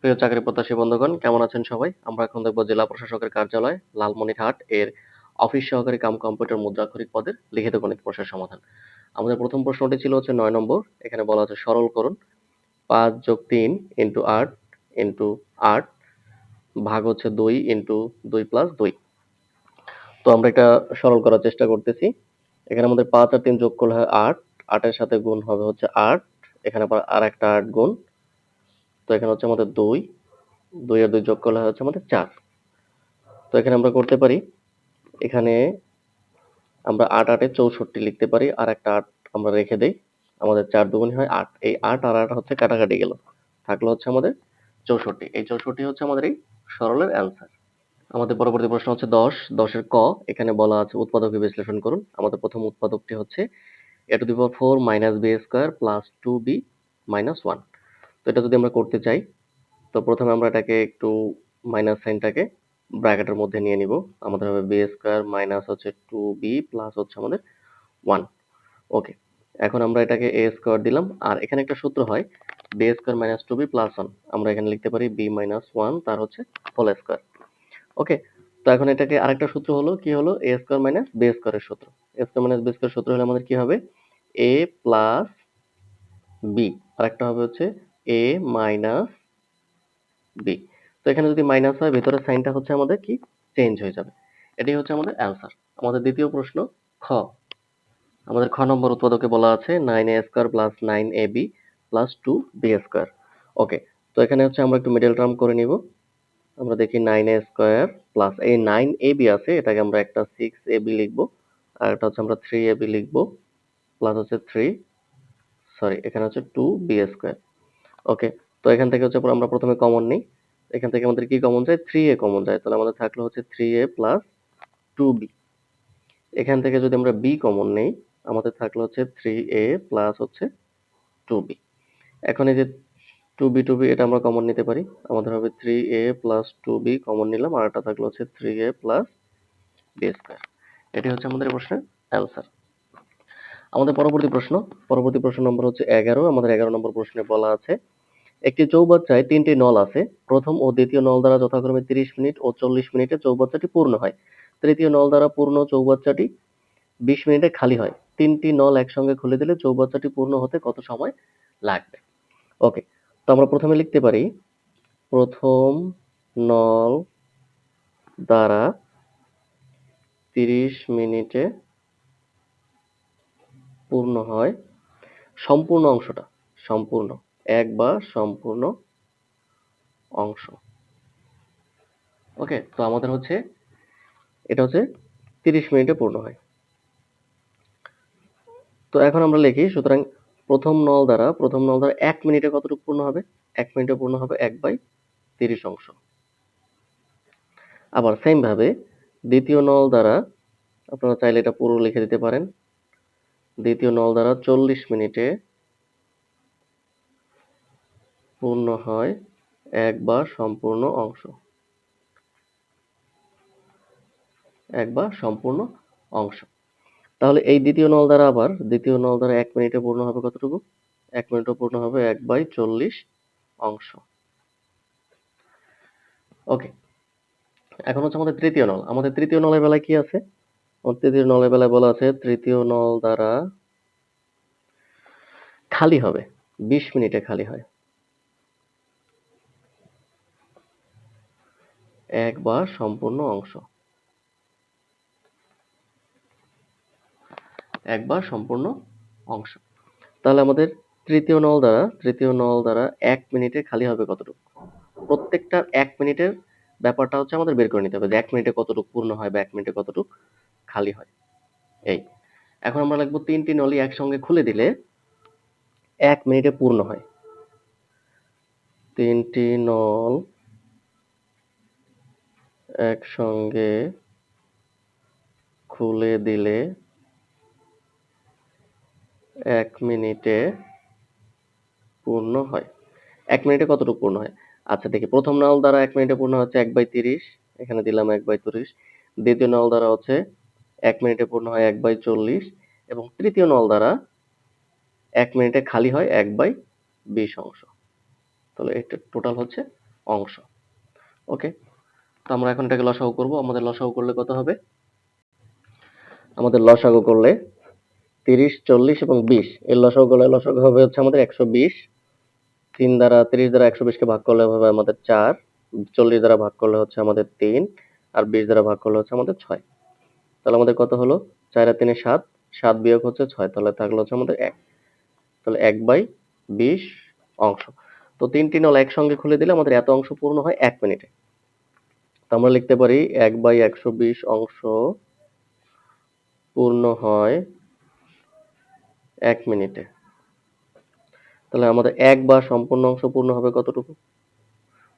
প্রিয় চাকরি প্রত্যাশী বন্ধুগণ, কেমন আছেন সবাই? আমরা এখন দেখব জেলা প্রশাসকের কার্যালয়, লালমনিরহাট এর অফিস সহকারী কাম কম্পিউটার মুদ্রাক্ষরিক পদের লিখিত গণিত প্রশ্নের সমাধান। আমাদের প্রথম প্রশ্নটি ছিল হচ্ছে নয় নম্বর, এখানে বলা আছে সরল করুন। পাঁচ যোগ তিন ইন্টু আট ইন্টু আট ভাগ হচ্ছে দুই ইন্টু দুই প্লাস দুই। তো আমরা এটা সরল করার চেষ্টা করতেছি। এখানে আমাদের পাঁচ আর তিন যোগ করলে হয় আট, আটের সাথে গুণ হবে হচ্ছে আট। এখানে আবার আর একটা আট গুণ তো এখানে হচ্ছে আমাদের দুই দুই আর দুই যোগ করলে হচ্ছে আমাদের চার। তো এখানে আমরা করতে পারি, এখানে আমরা আট আটে চৌষট্টি লিখতে পারি, আর একটা আট আমরা রেখে দেই। আমাদের চার দুগুণই হয় আট। এই আট আর আট হচ্ছে কাটাকাটি গেল। থাকল হচ্ছে আমাদের চৌষট্টি। এই চৌষট্টি হচ্ছে আমাদের এই সরলের অ্যান্সার আমাদের পরবর্তী প্রশ্ন হচ্ছে দশ। দশের ক, এখানে বলা আছে উৎপাদকে বিশ্লেষণ করুন। আমাদের প্রথম উৎপাদকটি হচ্ছে A to the power four minus B square plus two B minus one এটা যদি আমরা করতে চাই, তো প্রথমে আমরা এটাকে একটু মাইনাস সাইনটাকে ব্র্যাকেটের মধ্যে নিয়ে নিব। আমাদের হবে বি স্কোয়ার মাইনাস হচ্ছে টু বি প্লাস হচ্ছে আমাদের ওয়ান ওকে এখন আমরা এটাকে এ স্কোয়ার দিলাম। আর এখানে একটা সূত্র হয় B square minus two B plus one আমরা এখানে লিখতে পারি বি মাইনাস ওয়ান তার হচ্ছে হোল স্কোয়ার ওকে তো এখন এটাকে আরেকটা সূত্র হলো, কি হলো? এ স্কোয়ার মাইনাস বি স্কোয়ারের সূত্র। A square minus B square সূত্র হলে আমাদের কি হবে? এ প্লাস বি আরেকটা হবে হচ্ছে এ মাইনাস বি তো এখানে যদি মাইনাস হয়, ভেতরের সাইনটা হচ্ছে আমাদের কি? চেঞ্জ হয়ে যাবে। এটাই হচ্ছে আমাদের অ্যান্সার আমাদের দ্বিতীয় প্রশ্ন, খ। আমাদের খ নম্বর উৎপাদকে বলা আছে nine A square plus nine A B plus two B square okay তো এখানে হচ্ছে আমরা একটু মিডল টার্ম করে নিব। আমরা দেখি নাইন এ স্কোয়ার প্লাস এই নাইন এ বি আছে, এটাকে আমরা একটা সিক্স এ বি লিখব, আর একটা হচ্ছে আমরা থ্রি এ বি লিখব প্লাস হচ্ছে থ্রি সরি এখানে হচ্ছে টু বি স্কোয়ার ওকে তো এখান থেকে হচ্ছে আমরা প্রথমে কমন নিই। এখান থেকে আমাদের কি কমন যায়? থ্রি এ কমন যায়। তাহলে আমাদের থাকল হচ্ছে three A plus two B এখান থেকে যদি আমরা বি কমন নেই, আমাদের থাকল হচ্ছে থ্রি এ প্লাস হচ্ছে টু বি এখন এই যে টু বি টু বি এটা আমরা কমন নিতে পারি। আমাদের হবে three A plus two B common নিলাম। আর একটা থাকল হচ্ছে three A plus B square এটি হচ্ছে আমাদের প্রশ্নের অ্যান্সার আমাদের পরবর্তী প্রশ্ন। পরবর্তী প্রশ্ন নম্বর হচ্ছে এগারো। আমাদের এগারো নম্বর প্রশ্নে বলা আছে একটি চৌবাচ্চায় তিনটি নল আছে। প্রথম ও দ্বিতীয় নল দ্বারা যথাক্রমে তিরিশ মিনিট ও চল্লিশ মিনিটে চৌবাচ্চাটি পূর্ণ হয়। তৃতীয় নল দ্বারা পূর্ণ চৌবাচ্চাটি বিশ মিনিটে খালি হয়। তিনটি নল একসঙ্গে খুলে দিলে চৌবাচ্চাটি পূর্ণ হতে কত সময় লাগবে? ওকে তো আমরা প্রথমে লিখতে পারি, প্রথম নল দ্বারা তিরিশ মিনিটে পূর্ণ হয়। সম্পূর্ণ অংশটা, সম্পূর্ণ। এক বা সম্পূর্ণ অংশ। ওকে তো আমাদের হচ্ছে, এটা হচ্ছে তিরিশ মিনিটে পূর্ণ হয়। তো এখন আমরা লিখি, সুতরাং প্রথম নল দ্বারা, প্রথম নল দ্বারা এক মিনিটে কতটুকু পূর্ণ হবে? এক মিনিটে পূর্ণ হবে এক বাই তিরিশ অংশ। আবার সেমভাবে দ্বিতীয় নল দ্বারা, আপনারা চাইলে এটা পুরো লিখে দিতে পারেন। দ্বিতীয় নল দ্বারা চল্লিশ মিনিটে পূর্ণ হয় এক বা সম্পূর্ণ অংশ। এক বা সম্পূর্ণ অংশ। তাহলে এই দ্বিতীয় নল দ্বারা আবার দ্বিতীয় নল দ্বারা এক মিনিটে পূর্ণ হবে কতটুকু? এক মিনিটে পূর্ণ হবে এক বাই চল্লিশ অংশ। ওকে, এখন হচ্ছে আমাদের তৃতীয় নল। আমাদের তৃতীয় নলের বেলায় কি আছে? তৃতীয় নলের বেলায় বলা আছে তৃতীয় নল দ্বারা খালি হবে, বিশ মিনিটে খালি হয়। এক বা সম্পূর্ণ অংশ। এক বা সম্পূর্ণ অংশ। তাহলে আমাদের তৃতীয় নল দ্বারা, তৃতীয় নল দ্বারা এক মিনিটে খালি হবে কতটুকু? প্রত্যেকটা এক মিনিটের ব্যাপারটা হচ্ছে আমাদের বের করে নিতে হবে যে এক মিনিটে কতটুকু পূর্ণ হয় বা এক মিনিটে কতটুকু খালি হয়। এই। এখন আমরা লিখব তিনটি নলি একসঙ্গে খুলে দিলে এক মিনিটে পূর্ণ হয়। তিনটি নল একসঙ্গে খুলে দিলে এক মিনিটে পূর্ণ হয়। এক মিনিটে কতটুকু পূর্ণ হয়? আচ্ছা দেখি, প্রথম নল দ্বারা এক মিনিটে পূর্ণ হচ্ছে এক বাই তিরিশ। এখানে দিলাম এক বাই তিরিশ। দ্বিতীয় নল দ্বারা হচ্ছে এক মিনিটে পূর্ণ হয় এক বাই চল্লিশ। এবং তৃতীয় নল দ্বারা এক মিনিটে খালি হয় এক বাই বিশ অংশ। তাহলে এটা টোটাল হচ্ছে অংশ। ওকে? তো আমরা এখন এটাকে লসাগু করব। আমাদের লসাগু করলে কত হবে? আমাদের লসাগু করলে তিরিশ, চল্লিশ এবং বিশ। এর লসাগু করলে লসাগু হবে হচ্ছে আমাদের একশো বিশ। তিন দ্বারা তিরিশ দ্বারা একশো বিশকে ভাগ করলে হবে আমাদের চার। চল্লিশ দ্বারা ভাগ করলে হচ্ছে আমাদের তিন। আর বিশ দ্বারা ভাগ করলে হচ্ছে আমাদের ছয়। তাহলে আমাদের কত হলো? চার আর তিনে সাত। সাত বিয়োগ হচ্ছে ছয়। তাহলে থাকল হচ্ছে আমাদের এক। তাহলে এক বাই বিশ অংশ। তো তিনটি নল একসঙ্গে খুলে দিলে আমাদের এত অংশ পূর্ণ হয় এক মিনিটে। তো আমরা লিখতে পারি এক বাই একশো বিশ অংশ পূর্ণ হয় এক মিনিটে। তাহলে আমাদের এক বা সম্পূর্ণ অংশ পূর্ণ হবে কতটুকু?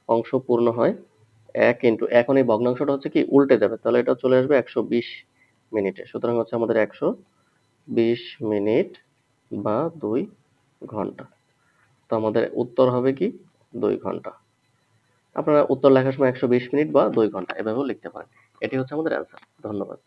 অংশ পূর্ণ হয় এক ইন্টু, এখন এই ভগ্নাংশটা হচ্ছে কি উল্টে যাবে, তাহলে এটা চলে আসবে একশো বিশ মিনিটে। সুতরাং হচ্ছে আমাদের একশো বিশ মিনিট বা দুই ঘণ্টা। তো আমাদের উত্তর হবে কি দুই ঘণ্টা। আপনারা উত্তর লেখার সময় একশো বিশ মিনিট বা দুই ঘণ্টা এভাবেও লিখতে পারেন। এটি হচ্ছে আমাদের অ্যান্সার ধন্যবাদ।